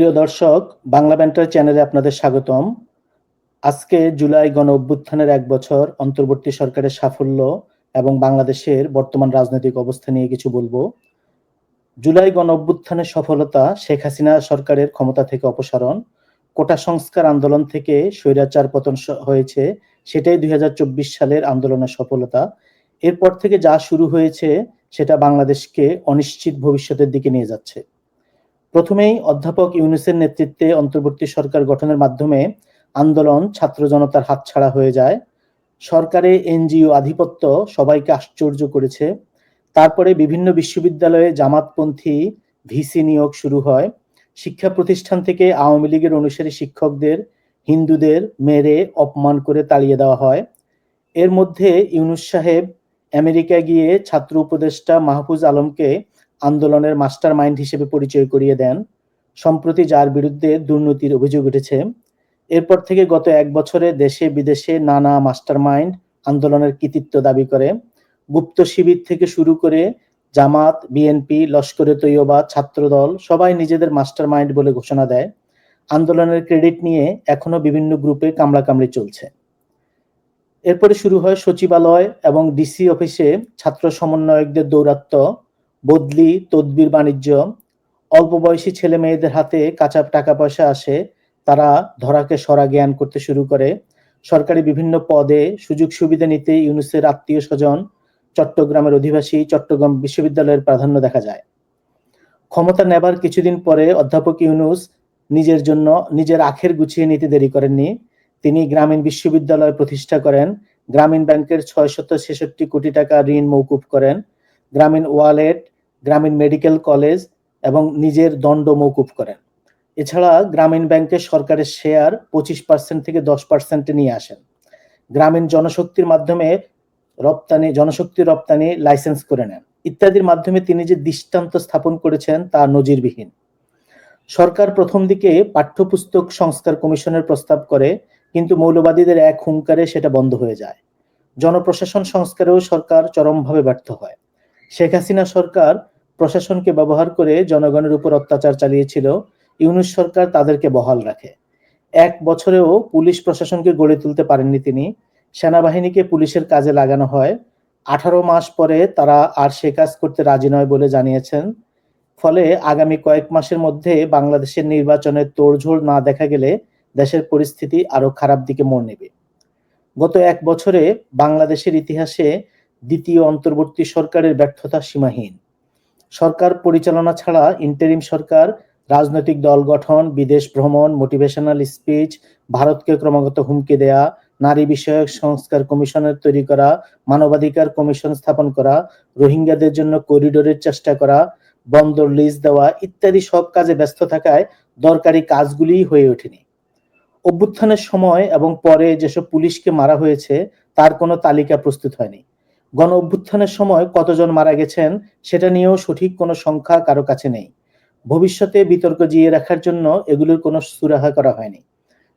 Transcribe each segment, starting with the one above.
প্রিয় দর্শক, বাংলা ব্যান্টার চ্যানেলে আপনাদের স্বাগতম। আজকে জুলাই গণ অভ্যুত্থানের এক বছর অন্তর্বর্তী সরকারের সাফল্য এবং বাংলাদেশের বর্তমান রাজনৈতিক অবস্থা নিয়ে কিছু বলব। জুলাই গণ অভ্যুত্থানের সফলতা শেখ হাসিনা সরকারের ক্ষমতা থেকে অপসারণ, কোটা সংস্কার আন্দোলন থেকে স্বৈরাচার পতন হয়েছে, সেটাই দুই হাজার চব্বিশ সালের আন্দোলনের সফলতা। এরপর থেকে যা শুরু হয়েছে, সেটা বাংলাদেশকে অনিশ্চিত ভবিষ্যতের দিকে নিয়ে যাচ্ছে। প্রথমেই অধ্যাপক ইউনুসের নেতৃত্বে অন্তর্বর্তী সরকার গঠনের মাধ্যমে আন্দোলন ছাত্র জনতার হাতছাড়া হয়ে যায়। সরকারে এনজিও আধিপত্য সবাইকে আশ্চর্য করেছে। তারপরে বিভিন্ন বিশ্ববিদ্যালয়ে জামাতপন্থী ভিসি নিয়োগ শুরু হয়। শিক্ষা প্রতিষ্ঠান থেকে আওয়ামী লীগের অনুসারী শিক্ষকদের, হিন্দুদের মেরে অপমান করে তাড়িয়ে দেওয়া হয়। এর মধ্যে ইউনুস সাহেব আমেরিকা গিয়ে ছাত্র উপদেষ্টা মাহফুজ আলমকে আন্দোলনের মাস্টার মাইন্ড হিসেবে পরিচয় করিয়ে দেন, সম্প্রতি যার বিরুদ্ধে দুর্নীতির অভিযোগ উঠেছে। এরপর থেকে গত এক বছরে দেশে বিদেশে নানা মাস্টার মাইন্ড আন্দোলনের কৃতিত্ব দাবি করে। গুপ্ত শিবির থেকে শুরু করে জামাত, বিএনপি লস্করে তৈয়বা, ছাত্রদল সবাই নিজেদের মাস্টার মাইন্ড বলে ঘোষণা দেয়। আন্দোলনের ক্রেডিট নিয়ে এখনও বিভিন্ন গ্রুপে কামড়াকামড়ি চলছে। এরপরে শুরু হয় সচিবালয় এবং ডিসি অফিসে ছাত্র সমন্বয়কদের দৌরাত্ম্য বদলি, তদবির, বাণিজ্য। অল্প বয়সী ছেলে মেয়েদের হাতে কাঁচা টাকা পয়সা আসে। তারা ধরাকে সরা জ্ঞান করতে শুরু করে। সরকারি বিভিন্ন পদে সুযোগ সুবিধা নিতে ইউনুসের আত্মীয় স্বজন, চট্টগ্রামের অধিবাসী, চট্টগ্রাম বিশ্ববিদ্যালয়ের প্রাধান্য দেখা যায়। ক্ষমতা নেবার কিছুদিন পরে অধ্যাপক ইউনুস নিজের জন্য নিজের আখের গুছিয়ে নিতে দেরি করেননি। তিনি গ্রামীণ বিশ্ববিদ্যালয় প্রতিষ্ঠা করেন। গ্রামীণ ব্যাংকের ছয়শত ছেষট্টি কোটি টাকা ঋণ মৌকুব করেন। গ্রামীণ ওয়ালেট গ্রামীণ মেডিকেল কলেজ এবং নিজের দণ্ড মৌকুব করেন। এছাড়া গ্রামীণ ব্যাংকের সরকারের শেয়ার পঁচিশ পার্সেন্ট থেকে দশ পার্সেন্টে নিয়ে আসেন। গ্রামীণ জনশক্তির মাধ্যমে রপ্তানি, জনশক্তি রপ্তানি লাইসেন্স করে নেন। ইত্যাদির মাধ্যমে তিনি যে দৃষ্টান্ত স্থাপন করেছেন তা নজিরবিহীন। সরকার প্রথম দিকে পাঠ্যপুস্তক সংস্কার কমিশনের প্রস্তাব করে, কিন্তু মৌলবাদীদের এক হুঙ্কারে সেটা বন্ধ হয়ে যায়। জনপ্রশাসন সংস্কারেও সরকার চরমভাবে ব্যর্থ হয়। শেখ হাসিনা সরকার প্রশাসনকে ব্যবহার করে জনগণের উপর অত্যাচার চালিয়েছিল, ইউনুস সরকার তাদেরকে বহাল রাখে। এক বছরেও পুলিশ প্রশাসনকে গড়ে তুলতে পারেননি তিনি। সেনাবাহিনীকে পুলিশের কাজে লাগানো হয়। আঠারো মাস পরে তারা আর সে কাজ করতে রাজি নয় বলে জানিয়েছেন। ফলে আগামী কয়েক মাসের মধ্যে বাংলাদেশের নির্বাচনের তোড়ঝোড় না দেখা গেলে দেশের পরিস্থিতি আরও খারাপ দিকে মোড় নেবে। গত এক বছরে বাংলাদেশের ইতিহাসে দ্বিতীয় অন্তর্বর্তী সরকারের ব্যর্থতা সীমাহীন। সরকার পরিচালনা ছাড়া ইন্টারিম সরকার, রাজনৈতিক দল গঠন, বিদেশ ভ্রমণ মোটিভেশনাল স্পিচ ভারতকে ক্রমাগত হুমকি দেয়া, নারী বিষয়ক সংস্কার কমিশনের তৈরি করা, মানবাধিকার কমিশন স্থাপন করা, রোহিঙ্গাদের জন্য করিডোরের চেষ্টা করা, বন্দর লিজ দেওয়া ইত্যাদি সব কাজে ব্যস্ত থাকায় দরকারি কাজগুলিই হয়ে ওঠেনি। অভ্যুত্থানের সময় এবং পরে যেসব পুলিশকে মারা হয়েছে, তার কোনো তালিকা প্রস্তুত হয়নি। গণ অভ্যুত্থানের সময় কতজন মারা গেছেন সেটা নিয়েও সঠিক কোনো সংখ্যা কারও কাছে নেই। ভবিষ্যতে বিতর্ক জিয়ে রাখার জন্য এগুলোর কোনো সুরাহা করা হয়নি।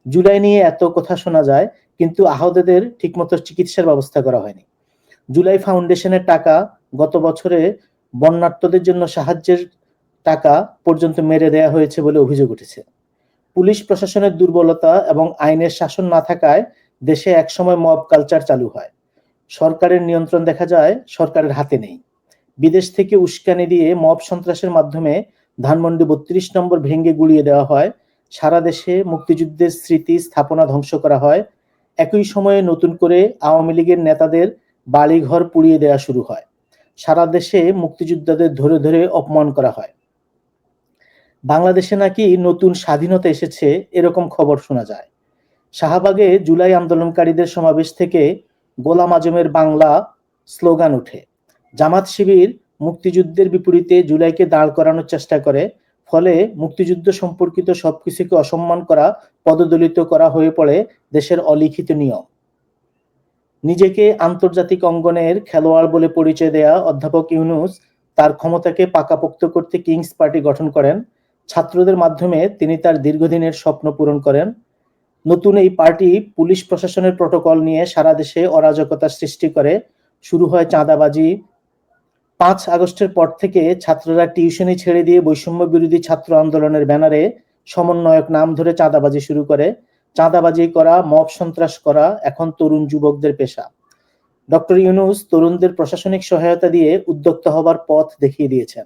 জুলাই নিয়ে এত কথা শোনা যায়, কিন্তু আহতদের ঠিকমতো চিকিৎসার ব্যবস্থা করা হয়নি। জুলাই ফাউন্ডেশনের টাকা গত বছরে বন্যার্তদের জন্য সাহায্যের টাকা পর্যন্ত মেরে দেয়া হয়েছে বলে অভিযোগ উঠেছে। পুলিশ প্রশাসনের দুর্বলতা এবং আইনের শাসন না থাকায় দেশে একসময় মব কালচার চালু হয়। সরকারের নিয়ন্ত্রণ দেখা যায়, সরকারের হাতে নেই। বিদেশ থেকে উস্কানি দিয়ে মব সন্ত্রাসের মাধ্যমে ধানমন্ডি বত্রিশ নম্বর ভেঙে গুড়িয়ে দেওয়া হয়। সারা দেশে মুক্তিযুদ্ধের স্মৃতি স্থাপনা ধ্বংস করা হয়। একই সময়ে নতুন করে আওয়ামী লীগের নেতাদের বাড়িঘর পুড়িয়ে দেওয়া শুরু হয়। সারা দেশে মুক্তিযোদ্ধাদের ধরে ধরে অপমান করা হয়। বাংলাদেশে নাকি নতুন স্বাধীনতা এসেছে, এরকম খবর শোনা যায়। শাহবাগে জুলাই আন্দোলনকারীদের সমাবেশ থেকে গোলাম আজমের বাংলা স্লোগান উঠে জামাত শিবির মুক্তিযুদ্ধের বিপরীতে জুলাইকে দাঁড় করানোর চেষ্টা করে, ফলে মুক্তিযুদ্ধ সম্পর্কিত সবকিছুকে অসম্মান করা, পদদলিত করা হয়ে পড়ে দেশের অলিখিত নিয়ম। নিজেকে আন্তর্জাতিক অঙ্গনের খেলোয়াড় বলে পরিচয় দেয়া অধ্যাপক ইউনুস তার ক্ষমতাকে পাকাপোক্ত করতে কিংস পার্টি গঠন করেন। ছাত্রদের মাধ্যমে তিনি তার দীর্ঘদিনের স্বপ্ন পূরণ করেন। নতুন এই পার্টি পুলিশ প্রশাসনের প্রটোকল নিয়ে সারা দেশে অরাজকতা সৃষ্টি করে। শুরু হয় চাঁদাবাজি। পাঁচ আগস্টের পর থেকে ছাত্ররা টিউশনি ছেড়ে দিয়ে বৈষম্য বিরোধী ছাত্র আন্দোলনের ব্যানারে সমন্বয়ক নাম ধরে চাঁদাবাজি শুরু করে। চাঁদাবাজি করা, মব সন্ত্রাস করা এখন তরুণ যুবকদের পেশা। ডক্টর ইউনুস তরুণদের প্রশাসনিক সহায়তা দিয়ে উদ্যোক্তা হবার পথ দেখিয়ে দিয়েছেন।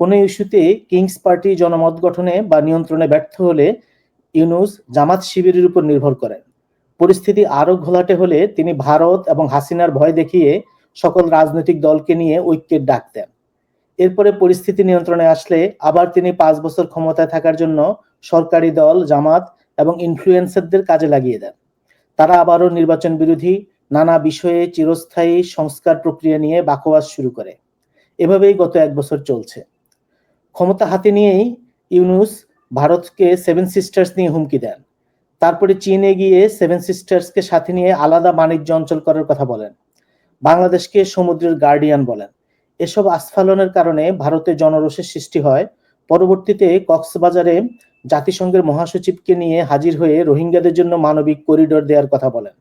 কোনো ইস্যুতে কিংস পার্টি জনমত গঠনে বা নিয়ন্ত্রণে ব্যর্থ হলে ইউনুস জামাত শিবিরের উপর নির্ভর করেন। পরিস্থিতি আরও ঘোলাটে হলে তিনি ভারত এবং হাসিনার ভয় দেখিয়ে সকল রাজনৈতিক দলকে নিয়ে ঐক্যের ডাক দেন। এরপরে পরিস্থিতি নিয়ন্ত্রণে আসলে আবার তিনি পাঁচ বছর ক্ষমতায় থাকার জন্য সরকারি দল, জামাত এবং ইনফ্লুয়েন্সারদের কাজে লাগিয়ে দেন। তারা আবারও নির্বাচন বিরোধী, নানা বিষয়ে চিরস্থায়ী সংস্কার প্রক্রিয়া নিয়ে বাকোয়াস শুরু করে। এভাবেই গত এক বছর চলছে। ক্ষমতা হাতে নিয়েই ইউনুস ভারতকে সেভেন সিস্টার্স নিয়ে হুমকি দেন। তারপরে চীনে গিয়ে সেভেন সিস্টার্সকে সাথে নিয়ে আলাদা বাণিজ্য অঞ্চল করার কথা বলেন। বাংলাদেশকে সমুদ্রের গার্ডিয়ান বলেন। এসব আস্ফালনের কারণে ভারতে জনরোষের সৃষ্টি হয়। পরবর্তীতে কক্সবাজারে জাতিসংঘের মহাসচিবকে নিয়ে হাজির হয়ে রোহিঙ্গাদের জন্য মানবিক করিডোর দেওয়ার কথা বলেন।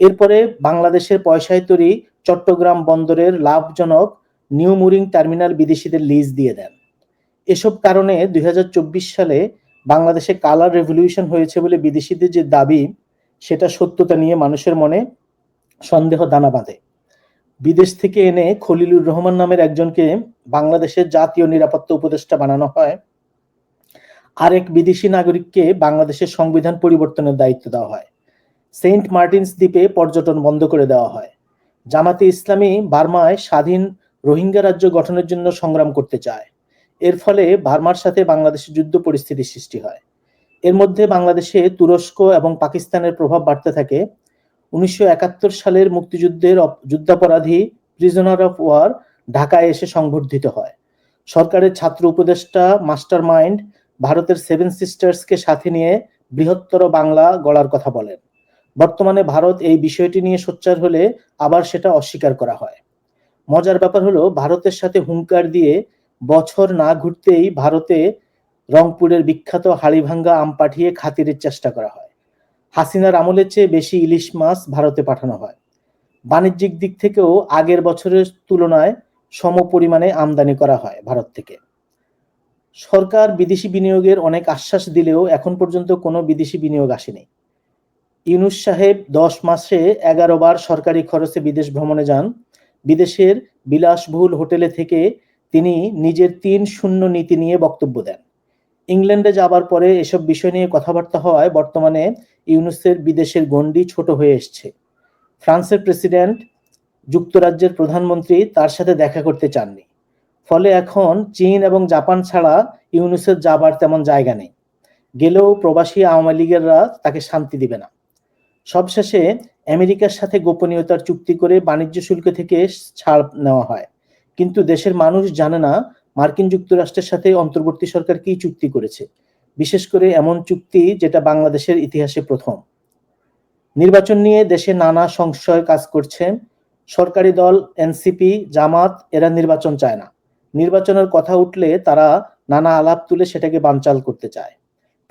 এরপরে বাংলাদেশের পয়সায় তৈরি চট্টগ্রাম বন্দরের লাভজনক নিউ মুরিং টার্মিনাল বিদেশিদের লিজ দিয়ে দেন। এসব কারণে দুই হাজার চব্বিশ সালে বাংলাদেশে কালার রেভলিউশন হয়েছে বলে বিদেশিদের যে দাবি, সেটা সত্যতা নিয়ে মানুষের মনে সন্দেহ দানা বাঁধে। বিদেশ থেকে এনে খলিলুর রহমান নামের একজনকে বাংলাদেশের জাতীয় নিরাপত্তা উপদেষ্টা বানানো হয়। আরেক বিদেশি নাগরিককে বাংলাদেশের সংবিধান পরিবর্তনের দায়িত্ব দেওয়া হয়। সেন্ট মার্টিনস দ্বীপে পর্যটন বন্ধ করে দেওয়া হয়। জামাতে ইসলামী বার্মায় স্বাধীন রোহিঙ্গা রাজ্য গঠনের জন্য সংগ্রাম করতে চায়। এর ফলে বার্মার সাথে বাংলাদেশের যুদ্ধ পরিস্থিতি সৃষ্টি হয়। এর মধ্যে বাংলাদেশে তুরস্ক এবং পাকিস্তানের প্রভাব বাড়তে থাকে। উনিশশো একাত্তর সালের মুক্তিযুদ্ধের যুদ্ধাপরাধী প্রিজনার অফ ওয়ার ঢাকায় এসে সংবর্ধিত হয়। সরকারের ছাত্র উপদেষ্টা মাস্টার মাইন্ড ভারতের সেভেন সিস্টার্সকে সাথে নিয়ে বৃহত্তর বাংলা গড়ার কথা বলেন। বর্তমানে ভারত এই বিষয়টি নিয়ে সোচ্চার হলে আবার সেটা অস্বীকার করা হয়। মজার ব্যাপার হলো, ভারতের সাথে হুঙ্কার দিয়ে বছর না ঘুরতেই ভারতে রংপুরের বিখ্যাত হাড়িভাঙ্গা আম পাঠিয়ে খাতিরের চেষ্টা করা হয়। হাসিনার আমলের চেয়ে বেশি ইলিশ মাছ ভারতে পাঠানো হয়। বাণিজ্যিক দিক থেকেও আগের বছরের তুলনায় সম পরিমাণে আমদানি করা হয় ভারত থেকে। সরকার বিদেশি বিনিয়োগের অনেক আশ্বাস দিলেও এখন পর্যন্ত কোনো বিদেশি বিনিয়োগ আসেনি। ইউনুস সাহেব দশ মাসে এগারো বার সরকারি খরচে বিদেশ ভ্রমণে যান। বিদেশের বিলাসবহুল হোটেলে থেকে তিনি নিজের তিন শূন্য নীতি নিয়ে বক্তব্য দেন। ইংল্যান্ডে যাবার পরে এসব বিষয় নিয়ে কথাবার্তা হওয়ায় বর্তমানে ইউনুসের বিদেশের গণ্ডি ছোট হয়ে এসছে। ফ্রান্সের প্রেসিডেন্ট, যুক্তরাজ্যের প্রধানমন্ত্রী তার সাথে দেখা করতে চাননি। ফলে এখন চীন এবং জাপান ছাড়া ইউনুসের যাবার তেমন জায়গা নেই। গেলেও প্রবাসী আওয়ামী লীগেররা তাকে শান্তি দিবে না। সবশেষে আমেরিকার সাথে গোপনীয়তার চুক্তি করে বাণিজ্য শুল্ক থেকে ছাড় নেওয়া হয়। কিন্তু দেশের মানুষ জানে না মার্কিন যুক্তরাষ্ট্রের সাথে অন্তর্বর্তী সরকার কি চুক্তি করেছে। বিশেষ করে এমন চুক্তি যেটা বাংলাদেশের ইতিহাসে প্রথম। নির্বাচন নিয়ে দেশে নানা সংশয় কাজ করছে। সরকারি দল, এনসিপি, জামাত, এরা নির্বাচন চায় না। নির্বাচনের কথা উঠলে তারা নানা আলাপ তুলে সেটাকে বানচাল করতে চায়।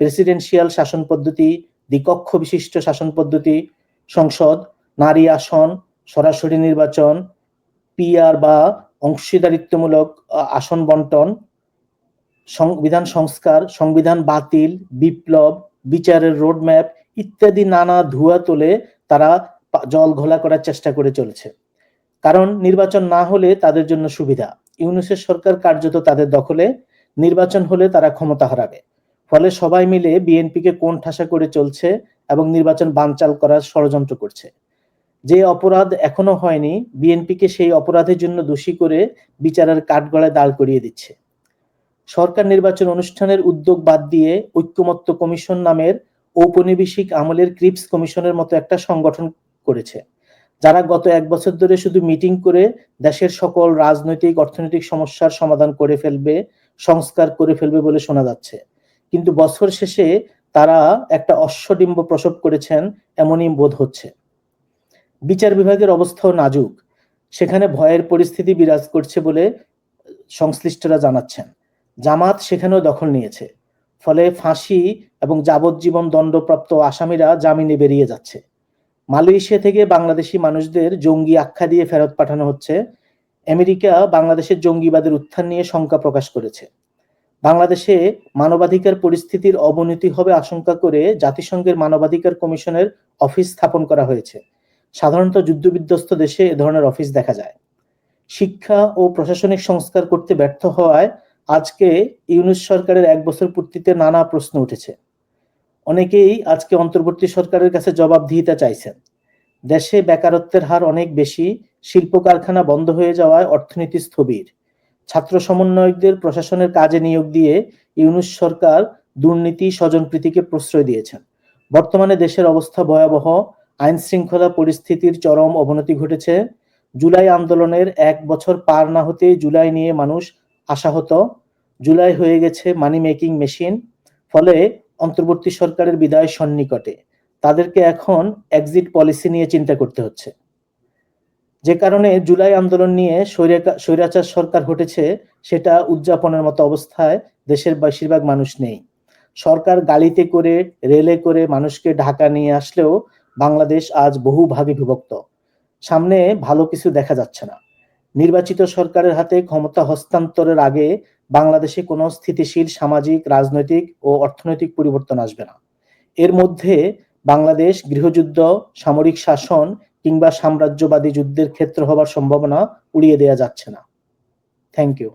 প্রেসিডেন্সিয়াল শাসন পদ্ধতি, দ্বিকক্ষ বিশিষ্ট শাসন পদ্ধতি, সংসদ, নারী আসন, সরাসরি নির্বাচন, পিআর বা অংশীদারিত্বমূলক আসন বন্টন সংবিধান সংস্কার, সংবিধান বাতিল, বিপ্লব, বিচারের রোডম্যাপ ইত্যাদি নানা ধুয়া তোলে তারা জল ঘোলা করার চেষ্টা করে চলেছে। কারণ নির্বাচন না হলে তাদের জন্য সুবিধা। ইউনুসের সরকার কার্যত তাদের দখলে, নির্বাচন হলে তারা ক্ষমতা হারাবে। ফলে সবাই মিলে বিএনপিকে কোন ঠাসা করে চলছে এবং নির্বাচন বানচাল করার ষড়যন্ত্র করছে। যে অপরাধ এখনও হয়নি, বিএনপিকে সেই অপরাধের জন্য দোষী করে বিচারের কাঠগড়ায় দাঁড় করিয়ে দিচ্ছে। সরকার নির্বাচন অনুষ্ঠানের উদ্যোগ বাদ দিয়ে ঐক্যমত্য কমিশন নামের ঔপনিবেশিক আমলের ক্রিপস কমিশনের মতো একটা সংগঠন করেছে, যারা গত এক বছর ধরে শুধু মিটিং করে দেশের সকল রাজনৈতিক, অর্থনৈতিক সমস্যার সমাধান করে ফেলবে, সংস্কার করে ফেলবে বলে শোনা যাচ্ছে। কিন্তু বছর শেষে তারা একটা অশ্বডিম্ব প্রসব করেছেন, এমনই বোধ হচ্ছে। বিচার বিভাগের অবস্থাও নাজুক। সেখানে ভয়ের পরিস্থিতি বিরাজ করছে বলে সংশ্লিষ্টরা জানাচ্ছেন। জামাত সেখানেও দখল নিয়েছে। ফলে ফাঁসি এবং যাবজ্জীবন দণ্ডপ্রাপ্ত আসামিরা জামিনে বেরিয়ে যাচ্ছে। মালয়েশিয়া থেকে বাংলাদেশি মানুষদের জঙ্গি আখ্যা দিয়ে ফেরত পাঠানো হচ্ছে। আমেরিকা বাংলাদেশের জঙ্গিবাদের উত্থান নিয়ে শঙ্কা প্রকাশ করেছে। বাংলাদেশে মানবাধিকার পরিস্থিতির অবনতি হবে আশঙ্কা করে জাতিসংঘের মানবাধিকার কমিশনের অফিস স্থাপন করা হয়েছে। সাধারণত যুদ্ধবিধ্বস্ত দেশে এ ধরনের অফিস দেখা যায়। শিক্ষা ও প্রশাসনিক সংস্কার করতে ব্যর্থ হওয়ায় আজকে ইউনুস সরকারের এক বছর পূর্তিতে নানা প্রশ্ন উঠেছে। অনেকেই আজকে অন্তর্বর্তী সরকারের কাছে জবাবদিহিতা চাইছেন। দেশে বেকারত্বের হার অনেক বেশি শিল্প কারখানা বন্ধ হয়ে যাওয়ায় অর্থনীতি স্থবির। ছাত্র সমন্বয়কদের প্রশাসনের কাজে নিয়োগ দিয়ে ইউনুস সরকার দুর্নীতি, স্বজনপ্রীতিকে প্রশ্রয় দিয়েছেন। বর্তমানে দেশের অবস্থা ভয়াবহ আইন শৃঙ্খলা পরিস্থিতির চরম অবনতি ঘটেছে। জুলাই আন্দোলনের এক বছর পার না হতেই জুলাই নিয়ে মানুষ আশাহত। জুলাই হয়ে গেছে মানি মেকিং মেশিন ফলে অন্তর্বর্তী সরকারের বিদায় সন্নিকটে। তাদেরকে এখন এক্সিট পলিসি নিয়ে চিন্তা করতে হচ্ছে। যে কারণে জুলাই আন্দোলন নিয়ে স্বৈরাচার সরকার ঘটেছে, সেটা উদযাপনের মতো অবস্থায় দেশের বেশিরভাগ মানুষ নেই। সরকার গাড়িতে করে, রেলে করে মানুষকে ঢাকা নিয়ে আসলেও বাংলাদেশ আজ বহু ভাগে বিভক্ত। সামনে ভালো কিছু দেখা যাচ্ছে না। নির্বাচিত সরকারের হাতে ক্ষমতা হস্তান্তরের আগে বাংলাদেশে কোনো স্থিতিশীল সামাজিক, রাজনৈতিক ও অর্থনৈতিক পরিবর্তন আসবে না। এর মধ্যে বাংলাদেশ গৃহযুদ্ধ, সামরিক শাসন কিংবা সাম্রাজ্যবাদী যুদ্ধের ক্ষেত্র হবার সম্ভাবনা উড়িয়ে দেওয়া যাচ্ছে না। Thank you